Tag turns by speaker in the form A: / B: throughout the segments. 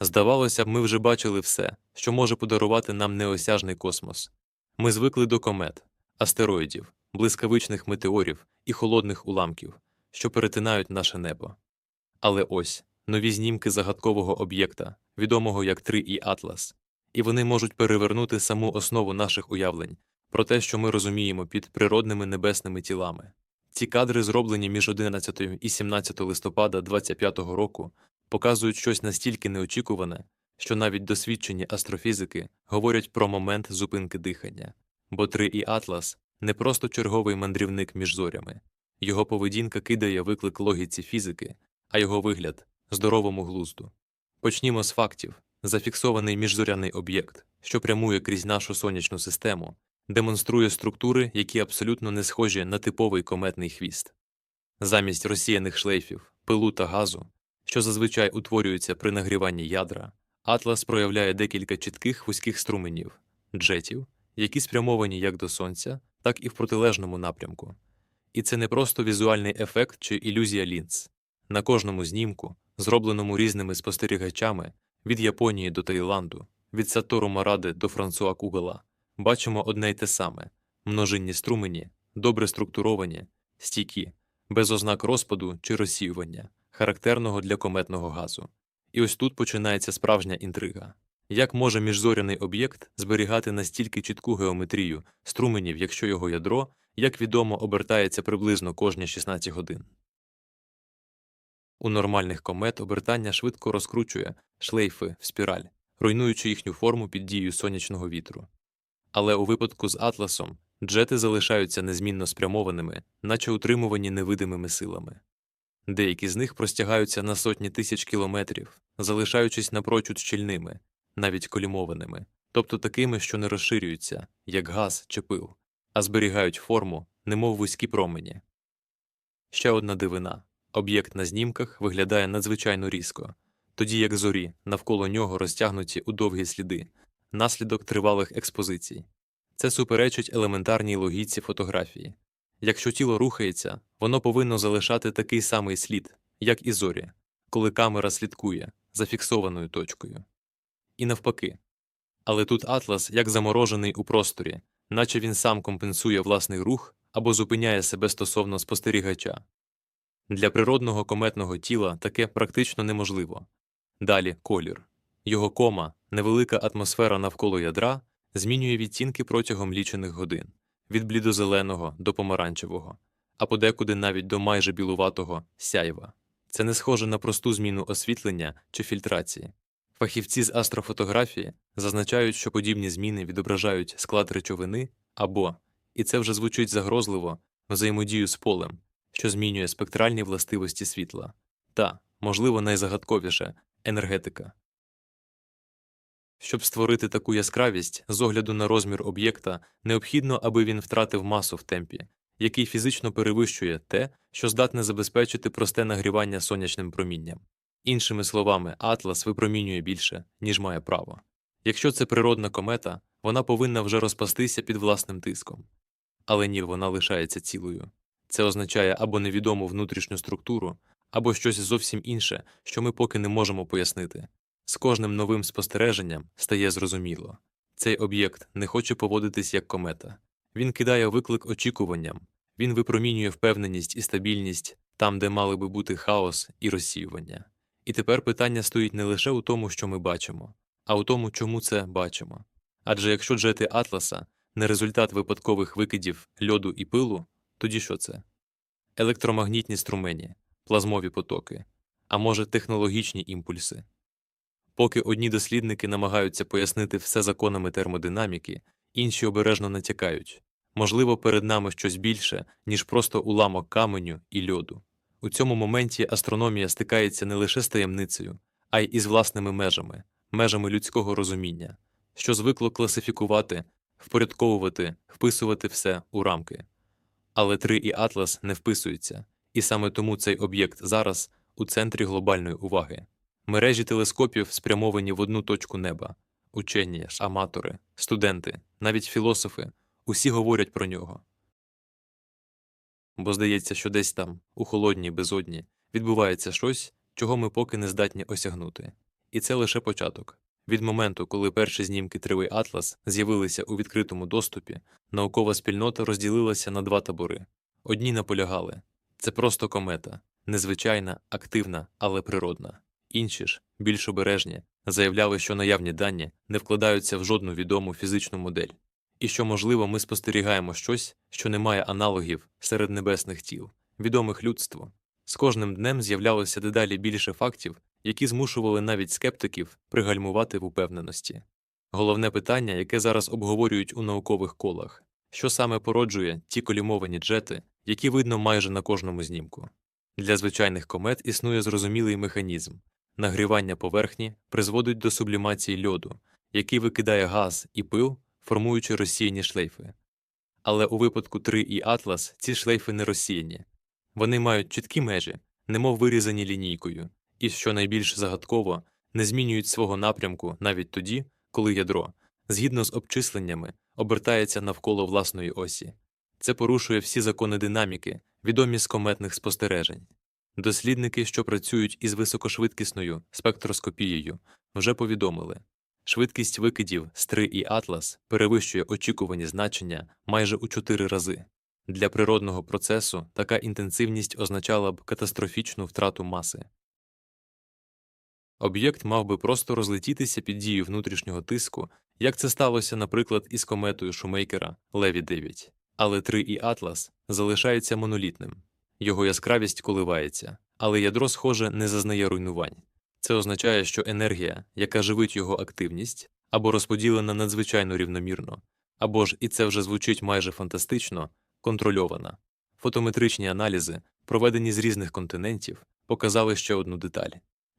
A: Здавалося б, ми вже бачили все, що може подарувати нам неосяжний космос. Ми звикли до комет, астероїдів, блискавичних метеорів і холодних уламків, що перетинають наше небо. Але ось нові знімки загадкового об'єкта, відомого як 3І Атлас, і вони можуть перевернути саму основу наших уявлень про те, що ми розуміємо під природними небесними тілами. Ці кадри, зроблені між 11 і 17 листопада 25 року, показують щось настільки неочікуване, що навіть досвідчені астрофізики говорять про момент зупинки дихання, бо 3І Атлас не просто черговий мандрівник між зорями, його поведінка кидає виклик логіці фізики, а його вигляд здоровому глузду. Почнімо з фактів. Зафіксований міжзоряний об'єкт, що прямує крізь нашу сонячну систему, демонструє структури, які абсолютно не схожі на типовий кометний хвіст. Замість розсіяних шлейфів, пилу та газу, що зазвичай утворюються при нагріванні ядра, Атлас проявляє декілька чітких вузьких струменів, джетів, які спрямовані як до Сонця, так і в протилежному напрямку. І це не просто візуальний ефект чи ілюзія лінз. На кожному знімку, зробленому різними спостерігачами від Японії до Таїланду, від Сатору Маради до Франсуа Кугела, бачимо одне й те саме множинні струмені, добре структуровані, стійкі, без ознак розпаду чи розсіювання, характерного для кометного газу. І ось тут починається справжня інтрига. Як може міжзоряний об'єкт зберігати настільки чітку геометрію струменів, якщо його ядро, як відомо, обертається приблизно кожні 16 годин? У нормальних комет обертання швидко розкручує шлейфи в спіраль, руйнуючи їхню форму під дією сонячного вітру. Але у випадку з Атласом джети залишаються незмінно спрямованими, наче утримувані невидимими силами. Деякі з них простягаються на сотні тисяч кілометрів, залишаючись напрочуд щільними, навіть колімованими, тобто такими, що не розширюються, як газ чи пил, а зберігають форму, немов вузькі промені. Ще одна дивина об'єкт на знімках виглядає надзвичайно різко, тоді як зорі навколо нього розтягнуті у довгі сліди, наслідок тривалих експозицій. Це суперечить елементарній логіці фотографії. Якщо тіло рухається, воно повинно залишати такий самий слід, як і зорі, коли камера слідкує за фіксованою точкою. І навпаки. Але тут атлас як заморожений у просторі, наче він сам компенсує власний рух або зупиняє себе стосовно спостерігача. Для природного кометного тіла таке практично неможливо. Далі колір. Його кома, невелика атмосфера навколо ядра, змінює відтінки протягом лічених годин від блідозеленого до помаранчевого, а подекуди навіть до майже білуватого сяйва. Це не схоже на просту зміну освітлення чи фільтрації. Фахівці з астрофотографії зазначають, що подібні зміни відображають склад речовини або, і це вже звучить загрозливо, взаємодію з полем, що змінює спектральні властивості світла, та, можливо, найзагадковіше енергетика. Щоб створити таку яскравість з огляду на розмір об'єкта, необхідно, аби він втратив масу в темпі, який фізично перевищує те, що здатне забезпечити просте нагрівання сонячним промінням. Іншими словами, атлас випромінює більше, ніж має право. Якщо це природна комета, вона повинна вже розпастися під власним тиском. Але ні, вона лишається цілою. Це означає або невідому внутрішню структуру, або щось зовсім інше, що ми поки не можемо пояснити. З кожним новим спостереженням стає зрозуміло цей об'єкт не хоче поводитись як комета. Він кидає виклик очікуванням, він випромінює впевненість і стабільність там, де мали би бути хаос і розсіювання. І тепер питання стоїть не лише у тому, що ми бачимо, а у тому, чому це бачимо. Адже якщо джети Атласа не результат випадкових викидів льоду і пилу, тоді що це? Електромагнітні струмені, плазмові потоки, а може технологічні імпульси. Поки одні дослідники намагаються пояснити все законами термодинаміки, інші обережно натякають можливо, перед нами щось більше, ніж просто уламок каменю і льоду. У цьому моменті астрономія стикається не лише з таємницею, а й із власними межами, межами людського розуміння, що звикло класифікувати, впорядковувати, вписувати все у рамки. Але три і Атлас не вписуються, і саме тому цей об'єкт зараз у центрі глобальної уваги. Мережі телескопів спрямовані в одну точку неба. Учені, аматори, студенти, навіть філософи усі говорять про нього. Бо здається, що десь там, у холодній безодні, відбувається щось, чого ми поки не здатні осягнути. І це лише початок. Від моменту, коли перші знімки Тривий Атлас з'явилися у відкритому доступі, наукова спільнота розділилася на два табори. Одні наполягали це просто комета, незвичайна, активна, але природна. Інші ж, більш обережні, заявляли, що наявні дані не вкладаються в жодну відому фізичну модель, і що, можливо, ми спостерігаємо щось, що не має аналогів серед небесних тіл, відомих людству. З кожним днем з'являлося дедалі більше фактів, які змушували навіть скептиків пригальмувати в упевненості. Головне питання, яке зараз обговорюють у наукових колах, що саме породжує ті колімовані джети, які видно майже на кожному знімку. Для звичайних комет існує зрозумілий механізм нагрівання поверхні призводить до сублімації льоду, який викидає газ і пил, формуючи розсіяні шлейфи. Але у випадку 3 і Атлас ці шлейфи не розсіяні. Вони мають чіткі межі, немов вирізані лінійкою, і, що найбільш загадково, не змінюють свого напрямку навіть тоді, коли ядро, згідно з обчисленнями, обертається навколо власної осі. Це порушує всі закони динаміки, відомі з кометних спостережень. Дослідники, що працюють із високошвидкісною спектроскопією, вже повідомили, швидкість викидів з 3 і Атлас перевищує очікувані значення майже у 4 рази. Для природного процесу така інтенсивність означала б катастрофічну втрату маси. Об'єкт мав би просто розлетітися під дією внутрішнього тиску, як це сталося, наприклад, із кометою Шумейкера Леві 9. Але 3 і Атлас залишається монолітним. Його яскравість коливається, але ядро, схоже, не зазнає руйнувань. Це означає, що енергія, яка живить його активність, або розподілена надзвичайно рівномірно, або ж, і це вже звучить майже фантастично, контрольована. Фотометричні аналізи, проведені з різних континентів, показали ще одну деталь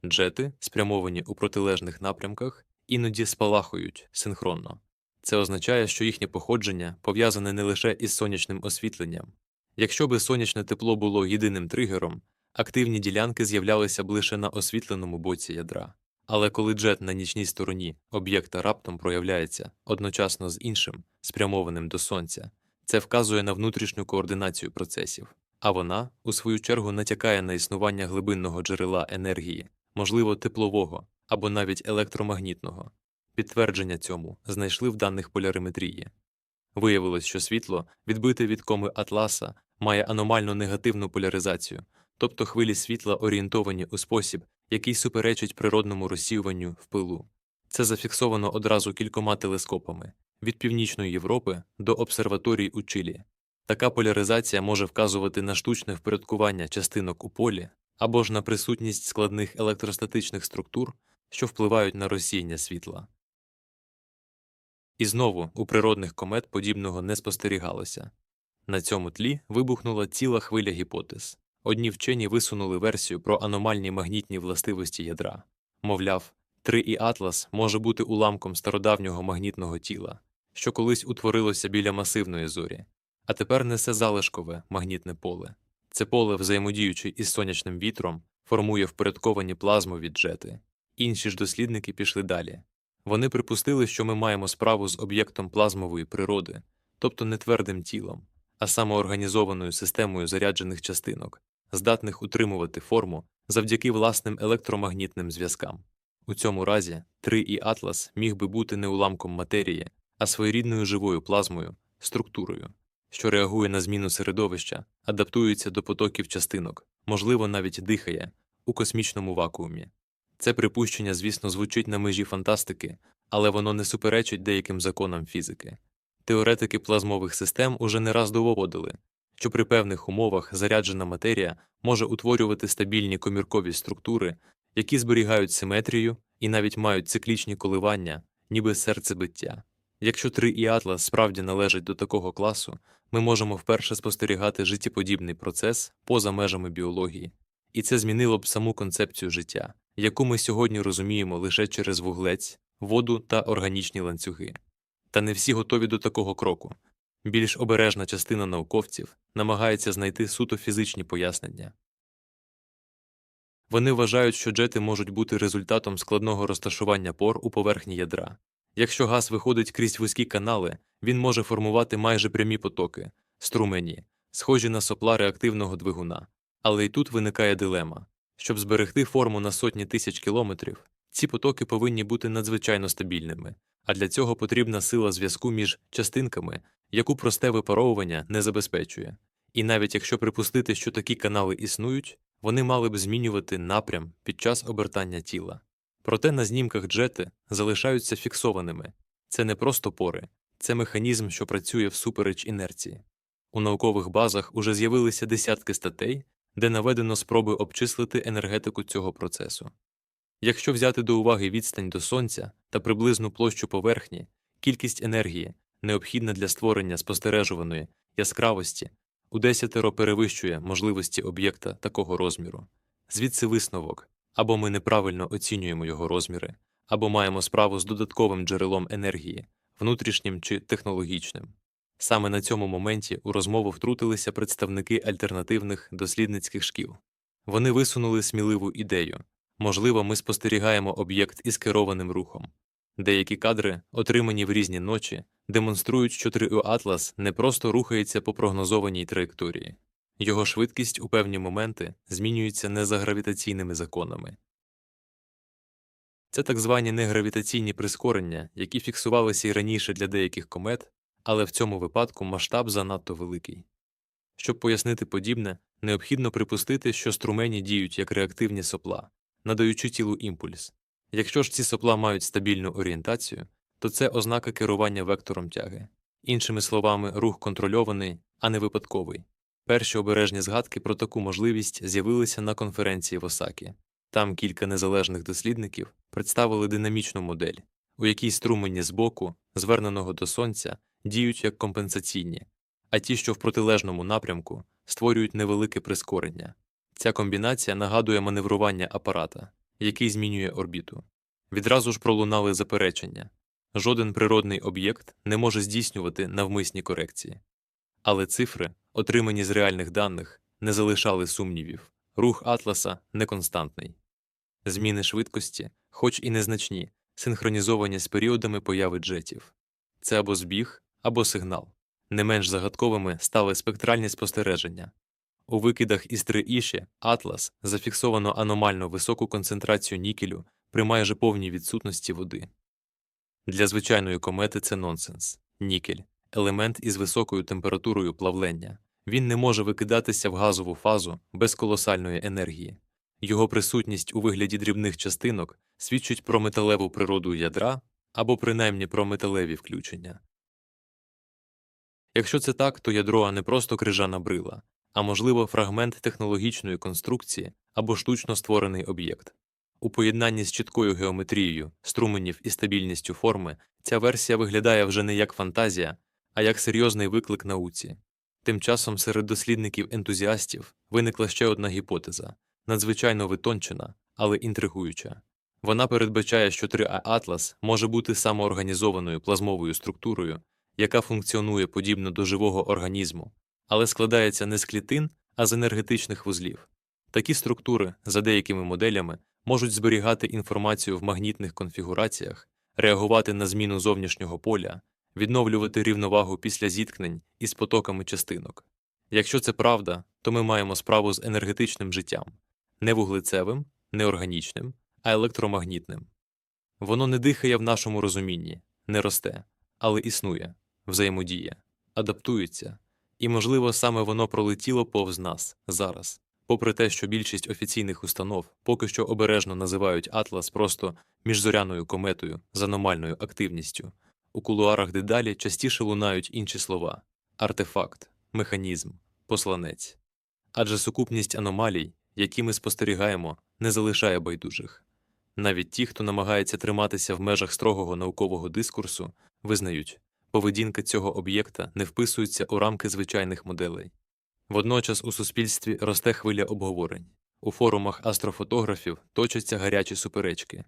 A: джети, спрямовані у протилежних напрямках, іноді спалахують синхронно. Це означає, що їхнє походження пов'язане не лише із сонячним освітленням. Якщо би сонячне тепло було єдиним тригером, активні ділянки з'являлися б лише на освітленому боці ядра. Але коли джет на нічній стороні об'єкта раптом проявляється одночасно з іншим, спрямованим до сонця, це вказує на внутрішню координацію процесів, а вона, у свою чергу, натякає на існування глибинного джерела енергії, можливо, теплового або навіть електромагнітного. Підтвердження цьому знайшли в даних поляриметрії. Виявилось, що світло, відбите від коми Атласа, має аномально негативну поляризацію, тобто хвилі світла орієнтовані у спосіб, який суперечить природному розсіюванню в пилу. Це зафіксовано одразу кількома телескопами від Північної Європи до обсерваторій у Чилі. Така поляризація може вказувати на штучне впорядкування частинок у полі або ж на присутність складних електростатичних структур, що впливають на розсіяння світла. І знову у природних комет подібного не спостерігалося. На цьому тлі вибухнула ціла хвиля гіпотез. Одні вчені висунули версію про аномальні магнітні властивості ядра. Мовляв, 3 і Атлас може бути уламком стародавнього магнітного тіла, що колись утворилося біля масивної зорі, а тепер несе залишкове магнітне поле. Це поле, взаємодіючи із сонячним вітром, формує впорядковані плазмові джети. Інші ж дослідники пішли далі. Вони припустили, що ми маємо справу з об'єктом плазмової природи, тобто не твердим тілом, а самоорганізованою системою заряджених частинок, здатних утримувати форму завдяки власним електромагнітним зв'язкам. У цьому разі 3 і Атлас міг би бути не уламком матерії, а своєрідною живою плазмою, структурою, що реагує на зміну середовища, адаптується до потоків частинок, можливо, навіть дихає у космічному вакуумі. Це припущення, звісно, звучить на межі фантастики, але воно не суперечить деяким законам фізики. Теоретики плазмових систем уже не раз доводили, що при певних умовах заряджена матерія може утворювати стабільні коміркові структури, які зберігають симетрію і навіть мають циклічні коливання, ніби серцебиття. Якщо 3 і Атлас справді належать до такого класу, ми можемо вперше спостерігати життєподібний процес поза межами біології, і це змінило б саму концепцію життя, яку ми сьогодні розуміємо лише через вуглець, воду та органічні ланцюги. Та не всі готові до такого кроку. Більш обережна частина науковців намагається знайти суто фізичні пояснення. Вони вважають, що джети можуть бути результатом складного розташування пор у поверхні ядра. Якщо газ виходить крізь вузькі канали, він може формувати майже прямі потоки, струмені, схожі на сопла реактивного двигуна. Але й тут виникає дилема. Щоб зберегти форму на сотні тисяч кілометрів, Ці потоки повинні бути надзвичайно стабільними, а для цього потрібна сила зв'язку між частинками, яку просте випаровування не забезпечує. І навіть якщо припустити, що такі канали існують, вони мали б змінювати напрям під час обертання тіла. Проте на знімках джети залишаються фіксованими. Це не просто пори, це механізм, що працює всупереч інерції. У наукових базах уже з'явилися десятки статей, де наведено спроби обчислити енергетику цього процесу. Якщо взяти до уваги відстань до Сонця та приблизну площу поверхні, кількість енергії, необхідна для створення спостережуваної яскравості, у десятеро перевищує можливості об'єкта такого розміру. Звідси висновок або ми неправильно оцінюємо його розміри, або маємо справу з додатковим джерелом енергії, внутрішнім чи технологічним. Саме на цьому моменті у розмову втрутилися представники альтернативних дослідницьких шкіл. Вони висунули сміливу ідею можливо, ми спостерігаємо об'єкт із керованим рухом. Деякі кадри, отримані в різні ночі, демонструють, що Атлас не просто рухається по прогнозованій траєкторії. Його швидкість у певні моменти змінюється не за гравітаційними законами. Це так звані негравітаційні прискорення, які фіксувалися й раніше для деяких комет, але в цьому випадку масштаб занадто великий. Щоб пояснити подібне, необхідно припустити, що струмені діють як реактивні сопла, надаючи тілу імпульс. Якщо ж ці сопла мають стабільну орієнтацію, то це ознака керування вектором тяги. Іншими словами, рух контрольований, а не випадковий. Перші обережні згадки про таку можливість з'явилися на конференції в Осакі. Там кілька незалежних дослідників представили динамічну модель, у якій струмені з боку, зверненого до сонця, діють як компенсаційні, а ті, що в протилежному напрямку, створюють невелике прискорення. Ця комбінація нагадує маневрування апарата, який змінює орбіту. Відразу ж пролунали заперечення жоден природний об'єкт не може здійснювати навмисні корекції. Але цифри, отримані з реальних даних, не залишали сумнівів рух Атласа неконстантний. Зміни швидкості, хоч і незначні, синхронізовані з періодами появи джетів. Це або збіг, або сигнал. Не менш загадковими стали спектральні спостереження. У викидах із 3 іші Атлас зафіксовано аномально високу концентрацію нікелю при майже повній відсутності води. Для звичайної комети це нонсенс. Нікель елемент із високою температурою плавлення. Він не може викидатися в газову фазу без колосальної енергії. Його присутність у вигляді дрібних частинок свідчить про металеву природу ядра або принаймні про металеві включення. Якщо це так, то ядро не просто крижана брила, а можливо фрагмент технологічної конструкції або штучно створений об'єкт. У поєднанні з чіткою геометрією, струменів і стабільністю форми ця версія виглядає вже не як фантазія, а як серйозний виклик науці. Тим часом серед дослідників ентузіастів виникла ще одна гіпотеза надзвичайно витончена, але інтригуюча. Вона передбачає, що 3А Атлас може бути самоорганізованою плазмовою структурою, яка функціонує подібно до живого організму, але складається не з клітин, а з енергетичних вузлів. Такі структури, за деякими моделями, можуть зберігати інформацію в магнітних конфігураціях, реагувати на зміну зовнішнього поля, відновлювати рівновагу після зіткнень із потоками частинок. Якщо це правда, то ми маємо справу з енергетичним життям не вуглецевим, не органічним, а електромагнітним. Воно не дихає в нашому розумінні, не росте, але існує, взаємодіє, адаптується, і, можливо, саме воно пролетіло повз нас зараз. Попри те, що більшість офіційних установ поки що обережно називають Атлас просто міжзоряною кометою з аномальною активністю, у кулуарах дедалі частіше лунають інші слова артефакт, механізм, посланець. Адже сукупність аномалій, які ми спостерігаємо, не залишає байдужих. Навіть ті, хто намагається триматися в межах строгого наукового дискурсу, визнають, поведінка цього об'єкта не вписується у рамки звичайних моделей. Водночас у суспільстві росте хвиля обговорень. У форумах астрофотографів точаться гарячі суперечки.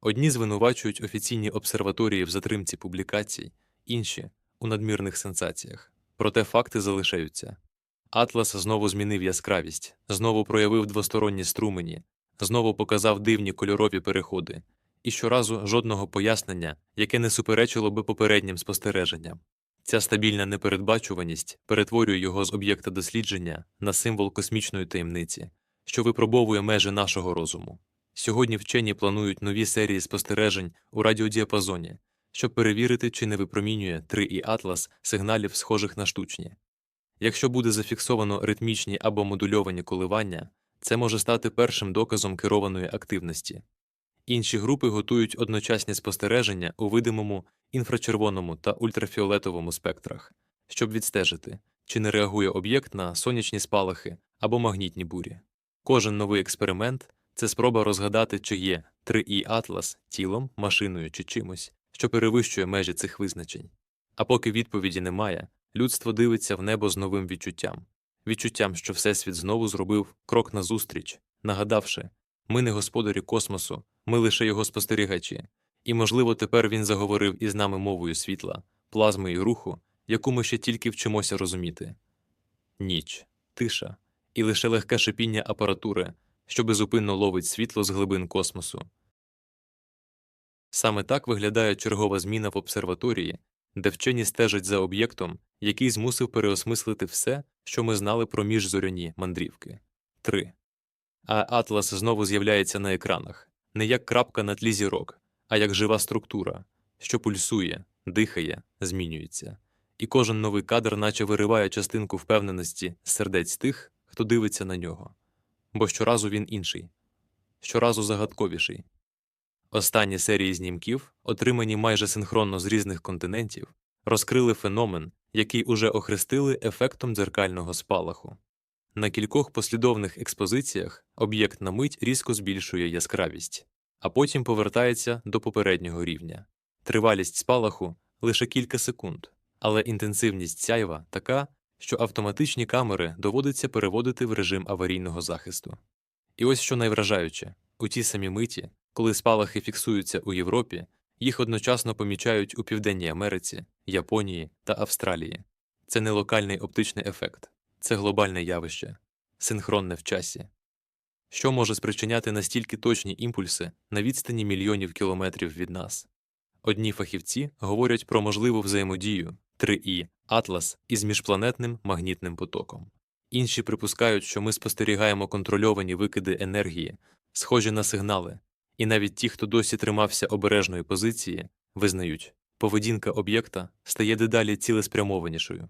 A: Одні звинувачують офіційні обсерваторії в затримці публікацій, інші у надмірних сенсаціях. Проте факти залишаються. Атлас знову змінив яскравість, знову проявив двосторонні струмені, знову показав дивні кольорові переходи, і щоразу жодного пояснення, яке не суперечило би попереднім спостереженням. Ця стабільна непередбачуваність перетворює його з об'єкта дослідження на символ космічної таємниці, що випробовує межі нашого розуму. Сьогодні вчені планують нові серії спостережень у радіодіапазоні, щоб перевірити, чи не випромінює 3І Атлас сигналів, схожих на штучні. Якщо буде зафіксовано ритмічні або модульовані коливання, це може стати першим доказом керованої активності. Інші групи готують одночасні спостереження у видимому інфрачервоному та ультрафіолетовому спектрах, щоб відстежити, чи не реагує об'єкт на сонячні спалахи або магнітні бурі. Кожен новий експеримент це спроба розгадати, чи є 3І Атлас тілом, машиною чи чимось, що перевищує межі цих визначень. А поки відповіді немає, людство дивиться в небо з новим відчуттям відчуттям, що Всесвіт знову зробив крок назустріч, нагадавши ми не господарі космосу, ми лише його спостерігачі, і, можливо, тепер він заговорив із нами мовою світла, плазми і руху, яку ми ще тільки вчимося розуміти. Ніч, тиша і лише легке шипіння апаратури, що безупинно ловить світло з глибин космосу. Саме так виглядає чергова зміна в обсерваторії, де вчені стежать за об'єктом, який змусив переосмислити все, що ми знали про міжзоряні мандрівки. 3. А Атлас знову з'являється на екранах не як крапка на тлі зірок, а як жива структура, що пульсує, дихає, змінюється. І кожен новий кадр наче вириває частинку впевненості з сердець тих, хто дивиться на нього. Бо щоразу він інший, щоразу загадковіший. Останні серії знімків, отримані майже синхронно з різних континентів, розкрили феномен, який уже охрестили ефектом дзеркального спалаху. На кількох послідовних експозиціях об'єкт на мить різко збільшує яскравість, а потім повертається до попереднього рівня. Тривалість спалаху лише кілька секунд, але інтенсивність сяйва така, що автоматичні камери доводиться переводити в режим аварійного захисту. І ось що найвражаюче у ті самі миті, коли спалахи фіксуються у Європі, їх одночасно помічають у Південній Америці, Японії та Австралії. Це не локальний оптичний ефект, це глобальне явище, синхронне в часі. Що може спричиняти настільки точні імпульси на відстані мільйонів кілометрів від нас? Одні фахівці говорять про можливу взаємодію 3І Атлас із міжпланетним магнітним потоком. Інші припускають, що ми спостерігаємо контрольовані викиди енергії, схожі на сигнали, і навіть ті, хто досі тримався обережної позиції, визнають, поведінка об'єкта стає дедалі цілеспрямованішою.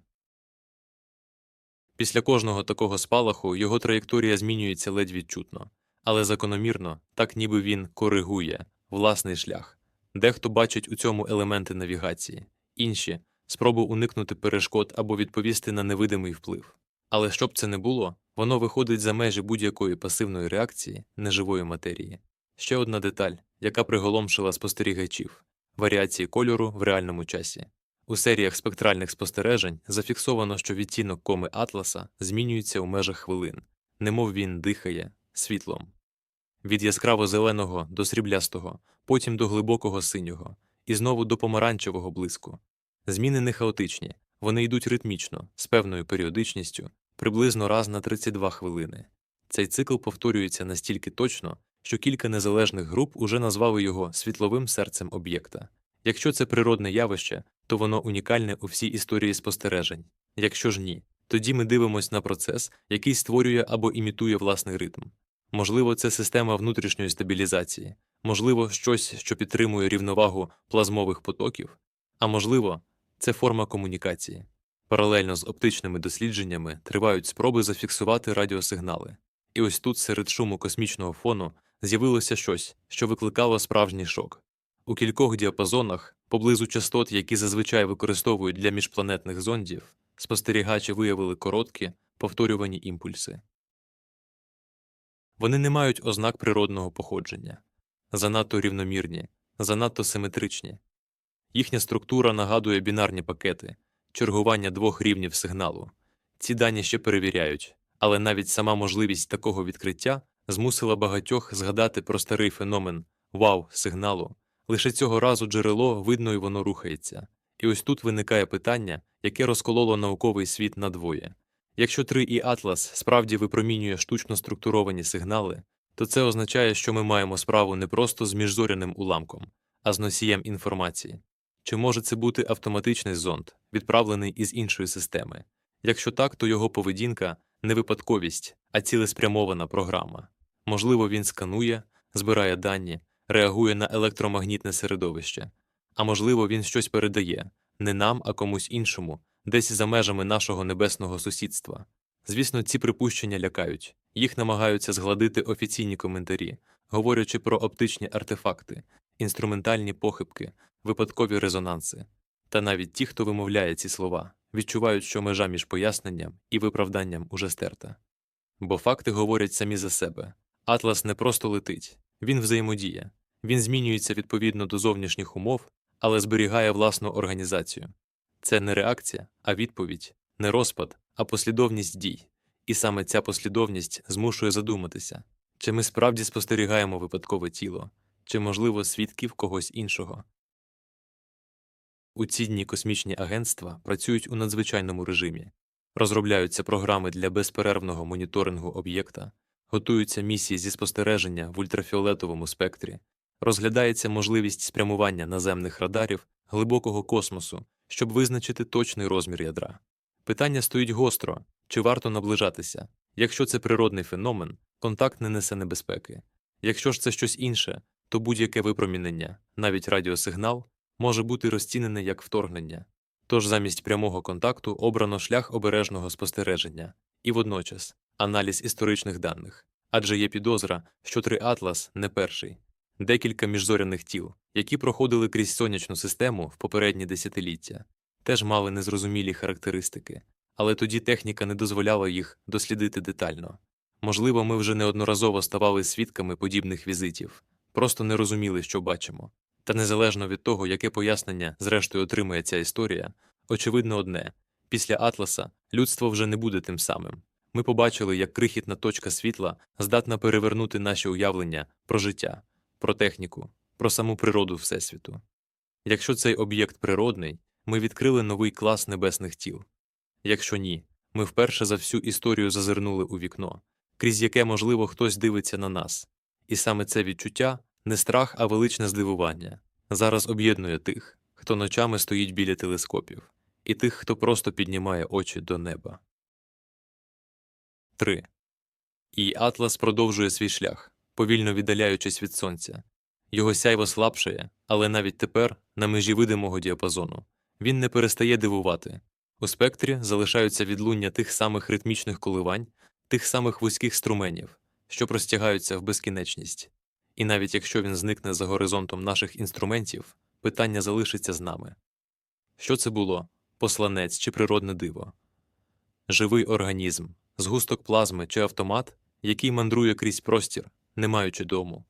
A: Після кожного такого спалаху його траєкторія змінюється ледь відчутно, але закономірно, так ніби він коригує власний шлях. Дехто бачить у цьому елементи навігації, інші спробу уникнути перешкод або відповісти на невидимий вплив. Але щоб це не було, воно виходить за межі будь-якої пасивної реакції неживої матерії. Ще одна деталь, яка приголомшила спостерігачів варіації кольору в реальному часі. У серіях спектральних спостережень зафіксовано, що відтінок коми Атласа змінюється у межах хвилин, немов він дихає світлом. Від яскраво зеленого до сріблястого, потім до глибокого синього, і знову до помаранчевого блиску. Зміни не хаотичні, вони йдуть ритмічно, з певною періодичністю, приблизно раз на 32 хвилини. Цей цикл повторюється настільки точно, що кілька незалежних груп уже назвали його світловим серцем об'єкта. Якщо це природне явище, то воно унікальне у всій історії спостережень. Якщо ж ні, тоді ми дивимося на процес, який створює або імітує власний ритм. Можливо, це система внутрішньої стабілізації, можливо, щось, що підтримує рівновагу плазмових потоків, а можливо, це форма комунікації. Паралельно з оптичними дослідженнями тривають спроби зафіксувати радіосигнали. І ось тут, серед шуму космічного фону, з'явилося щось, що викликало справжній шок. У кількох діапазонах, поблизу частот, які зазвичай використовують для міжпланетних зондів, спостерігачі виявили короткі, повторювані імпульси. Вони не мають ознак природного походження, занадто рівномірні, занадто симетричні. Їхня структура нагадує бінарні пакети, чергування двох рівнів сигналу. Ці дані ще перевіряють, але навіть сама можливість такого відкриття змусила багатьох згадати про старий феномен вау сигналу. Лише цього разу джерело видно і воно рухається. І ось тут виникає питання, яке розкололо науковий світ надвоє. Якщо 3І Атлас справді випромінює штучно структуровані сигнали, то це означає, що ми маємо справу не просто з міжзоряним уламком, а з носієм інформації. Чи може це бути автоматичний зонд, відправлений із іншої системи? Якщо так, то його поведінка не випадковість, а цілеспрямована програма. Можливо, він сканує, збирає дані, реагує на електромагнітне середовище. А можливо, він щось передає не нам, а комусь іншому, десь за межами нашого небесного сусідства. Звісно, ці припущення лякають, їх намагаються згладити офіційні коментарі, говорячи про оптичні артефакти, інструментальні похибки, випадкові резонанси. Та навіть ті, хто вимовляє ці слова, відчувають, що межа між поясненням і виправданням уже стерта. Бо факти говорять самі за себе. Атлас не просто летить, він взаємодіє, він змінюється відповідно до зовнішніх умов, але зберігає власну організацію. Це не реакція, а відповідь, не розпад, а послідовність дій. І саме ця послідовність змушує задуматися, чи ми справді спостерігаємо випадкове тіло, чи, можливо, свідків когось іншого. У ці дні космічні агентства працюють у надзвичайному режимі, розробляються програми для безперервного моніторингу об'єкта, готуються місії зі спостереження в ультрафіолетовому спектрі, розглядається можливість спрямування наземних радарів глибокого космосу, щоб визначити точний розмір ядра. Питання стоїть гостро чи варто наближатися. Якщо це природний феномен, контакт не несе небезпеки. Якщо ж це щось інше, то будь-яке випромінення, навіть радіосигнал, може бути розцінене як вторгнення. Тож замість прямого контакту обрано шлях обережного спостереження і водночас аналіз історичних даних, адже є підозра, що Триатлас не перший, декілька міжзоряних тіл, які проходили крізь сонячну систему в попередні десятиліття, теж мали незрозумілі характеристики, але тоді техніка не дозволяла їх дослідити детально. Можливо, ми вже неодноразово ставали свідками подібних візитів, просто не розуміли, що бачимо. Та незалежно від того, яке пояснення зрештою отримає ця історія, очевидно одне після Атласа людство вже не буде тим самим. Ми побачили, як крихітна точка світла здатна перевернути наші уявлення про життя, про техніку, про саму природу Всесвіту. Якщо цей об'єкт природний, ми відкрили новий клас небесних тіл. Якщо ні, ми вперше за всю історію зазирнули у вікно, крізь яке, можливо, хтось дивиться на нас. І саме це відчуття не страх, а величне здивування зараз об'єднує тих, хто ночами стоїть біля телескопів, і тих, хто просто піднімає очі до неба. 3. І Атлас продовжує свій шлях, повільно віддаляючись від сонця. Його сяйво слабшає, але навіть тепер, на межі видимого діапазону, він не перестає дивувати. У спектрі залишаються відлуння тих самих ритмічних коливань, тих самих вузьких струменів, що простягаються в безкінечність. І навіть якщо він зникне за горизонтом наших інструментів, питання залишиться з нами. Що це було посланець чи природне диво? Живий організм, згусток плазми чи автомат, який мандрує крізь простір, не маючи дому.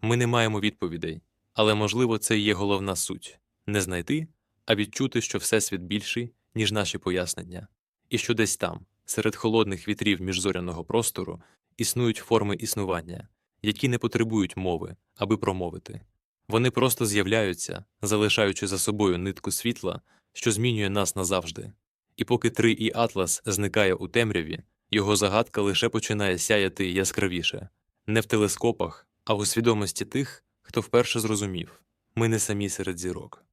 A: Ми не маємо відповідей, але, можливо, це і є головна суть не знайти, а відчути, що Всесвіт більший, ніж наші пояснення, і що десь там, серед холодних вітрів міжзоряного простору, існують форми існування, які не потребують мови, аби промовити. Вони просто з'являються, залишаючи за собою нитку світла, що змінює нас назавжди. І поки три і Атлас зникає у темряві, його загадка лише починає сяяти яскравіше не в телескопах, а у свідомості тих, хто вперше зрозумів ми не самі серед зірок.